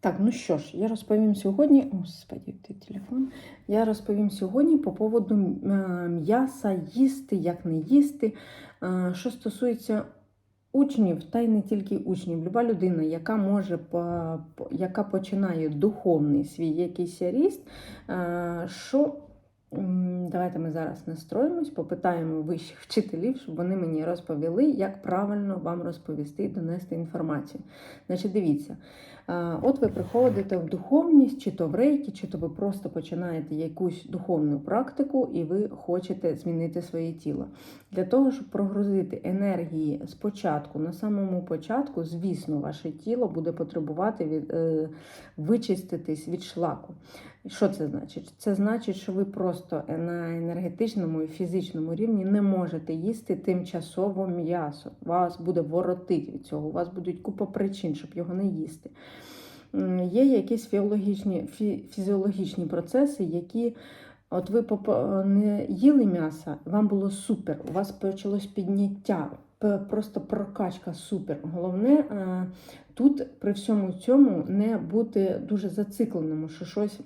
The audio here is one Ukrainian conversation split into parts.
Так, ну що ж, я розповім сьогодні. Господи, ти телефон. Я розповім сьогодні по поводу е, м'яса, їсти, як не їсти. Е, Що стосується учнів, та й не тільки учнів, люба людина, яка може яка починає духовний свій якийсь ріст, е, що. Давайте ми зараз настроїмось, попитаємо вищих вчителів, щоб вони мені розповіли, як правильно вам розповісти і донести інформацію. Значить, дивіться, От ви приходите в духовність, чи то в рейки, чи то ви просто починаєте якусь духовну практику і ви хочете змінити своє тіло. Для того, щоб прогрузити енергії спочатку, на самому початку, звісно, ваше тіло буде потребувати від, е, вичиститись від шлаку. Що це значить? Це значить, що ви просто на енергетичному і фізичному рівні не можете їсти тимчасово м'ясо. Вас буде воротити від цього, у вас будуть купа причин, щоб його не їсти. Є якісь фіологічні, фі, фізіологічні процеси, які. От ви поп- не їли м'яса, вам було супер, у вас почалось підняття, просто прокачка супер. Головне е, тут при всьому цьому не бути дуже зацикленому, що щось.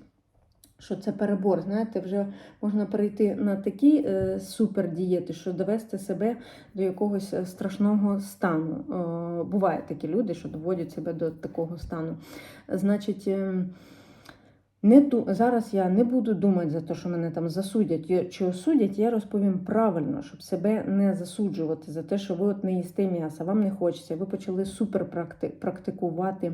Що це перебор, знаєте, вже можна перейти на такі е, супердієти, що довести себе до якогось е, страшного стану. Е, бувають такі люди, що доводять себе до такого стану. Значить, е, не ду... зараз я не буду думати за те, що мене там засудять чи осудять. Я розповім правильно, щоб себе не засуджувати за те, що ви от не їсте м'яса, вам не хочеться. Ви почали супер практи... практикувати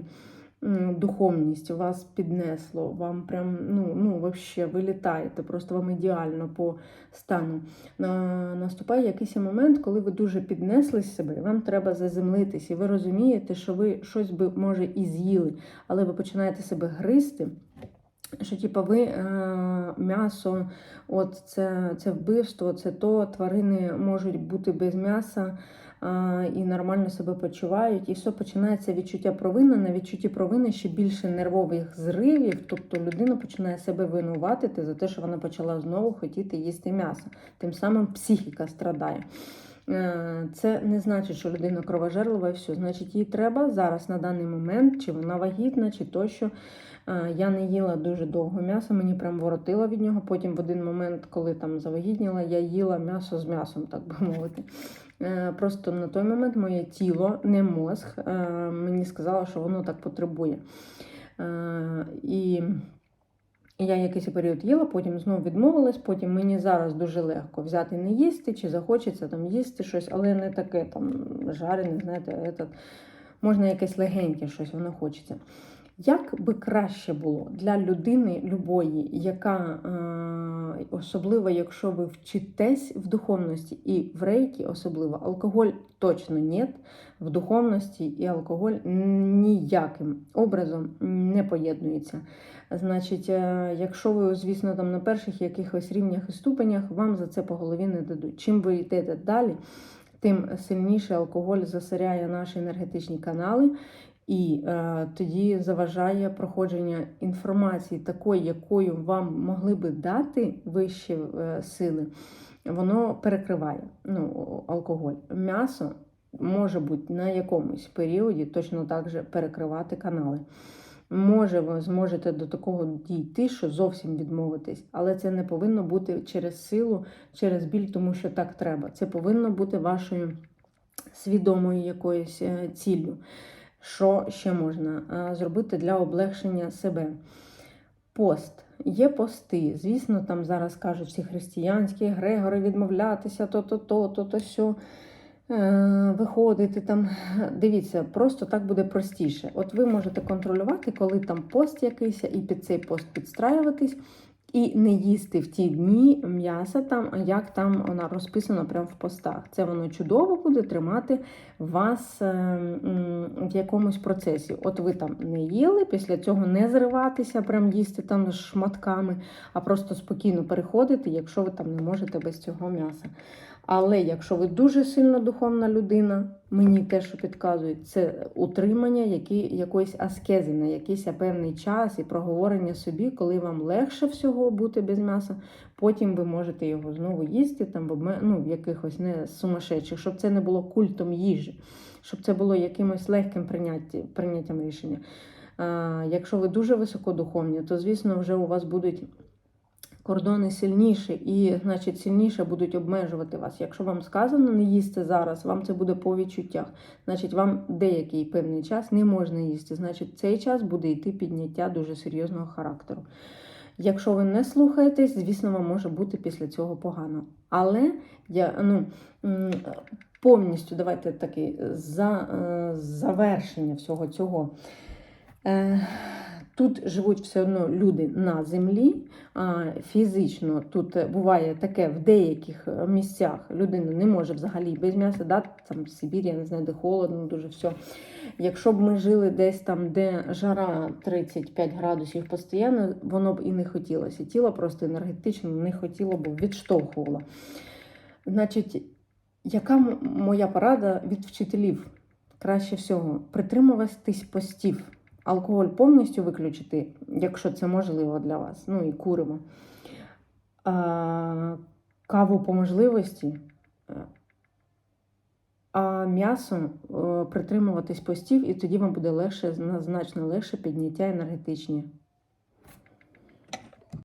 духовність, вас піднесло, вам прям ну, ну вообще ви літаєте, просто вам ідеально по стану. На... Наступає якийсь момент, коли ви дуже піднесли себе, вам треба заземлитись, і ви розумієте, що ви щось би може і з'їли, але ви починаєте себе гризти. Що, типу, ви е, м'ясо, от це, це вбивство, це то, тварини можуть бути без м'яса е, і нормально себе почувають. І все починається відчуття провини. На відчутті провини ще більше нервових зривів. Тобто людина починає себе винуватити за те, що вона почала знову хотіти їсти м'ясо. Тим самим психіка страдає. Е, Це не значить, що людина кровожерлива і все. Значить, їй треба зараз на даний момент, чи вона вагітна, чи тощо. Е, Я не їла дуже довго м'яса, мені прям воротило від нього. Потім в один момент, коли там завагітніла, я їла м'ясо з м'ясом, так би мовити. Е, Просто на той момент моє тіло, не мозг, е, мені сказало, що воно так потребує. І я якийсь період їла, потім знову відмовилась, потім мені зараз дуже легко взяти не їсти, чи захочеться там їсти щось, але не таке там жарене, знаєте, можна якесь легеньке щось, воно хочеться. Як би краще було для людини любої, яка е, особливо, якщо ви вчитесь в духовності і в рейкі, особливо алкоголь точно нет, в духовності і алкоголь ніяким образом не поєднується. Значить, е, якщо ви, звісно, там на перших якихось рівнях і ступенях, вам за це по голові не дадуть. Чим ви йдете далі, тим сильніше алкоголь засоряє наші енергетичні канали. І е, тоді заважає проходження інформації такої, якою вам могли би дати вищі е, сили, воно перекриває ну, алкоголь. М'ясо може бути на якомусь періоді точно так же перекривати канали. Може, ви зможете до такого дійти, що зовсім відмовитись, але це не повинно бути через силу, через біль, тому що так треба. Це повинно бути вашою свідомою якоюсь е, ціллю. Що ще можна зробити для облегшення себе? Пост. Є пости. Звісно, там зараз кажуть всі християнські Грегори відмовлятися, то-то, то, то-то, сьо. Е, Виходити там, дивіться, просто так буде простіше. От ви можете контролювати, коли там пост якийсь, і під цей пост підстраюватись, і не їсти в ті дні м'яса там, як там вона розписана прямо в постах. Це воно чудово буде тримати вас е, в якомусь процесі. От ви там не їли, після цього не зриватися, прям їсти там шматками, а просто спокійно переходити, якщо ви там не можете без цього м'яса. Але якщо ви дуже сильно духовна людина, мені те, що підказують, це утримання які, якоїсь аскези на якийсь певний час і проговорення собі, коли вам легше всього бути без м'яса, потім ви можете його знову їсти там, в, обме- ну, в якихось не сумасшедших, щоб це не було культом їжі, щоб це було якимось легким прийняття, прийняттям рішення. Е, Якщо ви дуже високодуховні, то звісно вже у вас будуть кордони сильніші, і, значить, сильніше будуть обмежувати вас. Якщо вам сказано не їсти зараз, вам це буде по відчуттях. Значить, вам деякий певний час не можна їсти. Значить, цей час буде йти підняття дуже серйозного характеру. Якщо ви не слухаєтесь, звісно, вам може бути після цього погано. Але я ну, повністю давайте таке за, е, завершення всього цього. Тут живуть все одно люди на землі, фізично тут буває таке в деяких е, місцях людина не може взагалі без м'яса, да? там в Сибірі, я не знаю, де холодно, дуже все. Якщо б ми жили десь там, де жара 35 градусів постійно, воно б і не хотілося. Тіло просто енергетично не хотіло б відштовхувало. Значить, яка моя порада від вчителів? Краще всього притримуватись постів. Алкоголь повністю виключити, якщо це можливо для вас. Ну і куримо. А, каву по можливості. Е, А м'ясо е, притримуватись постів, і тоді вам буде легше, значно легше підняття енергетичні.